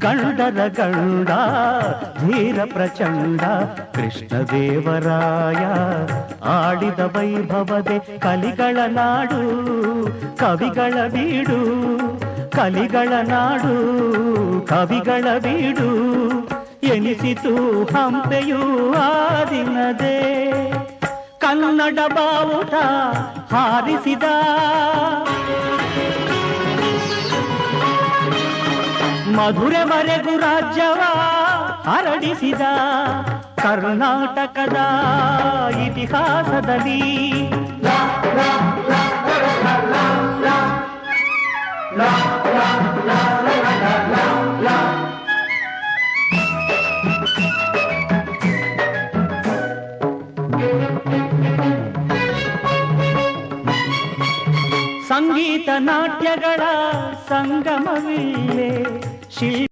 ಗಂಡರ ಗಂಡ ಧೀರ ಪ್ರಚಂಡ ಕೃಷ್ಣದೇವರಾಯ ಆಡಿದ ವೈಭವದೆ ಕಲಿಗಳ ನಾಡು, ಕವಿಗಳ ಬೀಡು, ಕಲಿಗಳ ನಾಡು, ಕವಿಗಳ ಬೀಡು ಎನಿಸಿತು ಹಂಪೆಯೂ ಆದಿನದೇ ದಿನದೇ. ಕನ್ನಡ ಬಾವುಟ ಹಾರಿಸಿದ. ಮಧುರೆವರೆಗೂ ರಾಜ್ಯವ ಹರಡಿಸಿದ ಕರ್ನಾಟಕದ ಇತಿಹಾಸದಲ್ಲಿ ಸಂಗೀತ ನಾಟ್ಯಗಳ ಸಂಗಮವಿಲ್ಲೇ. ಶಿಲ್ಪ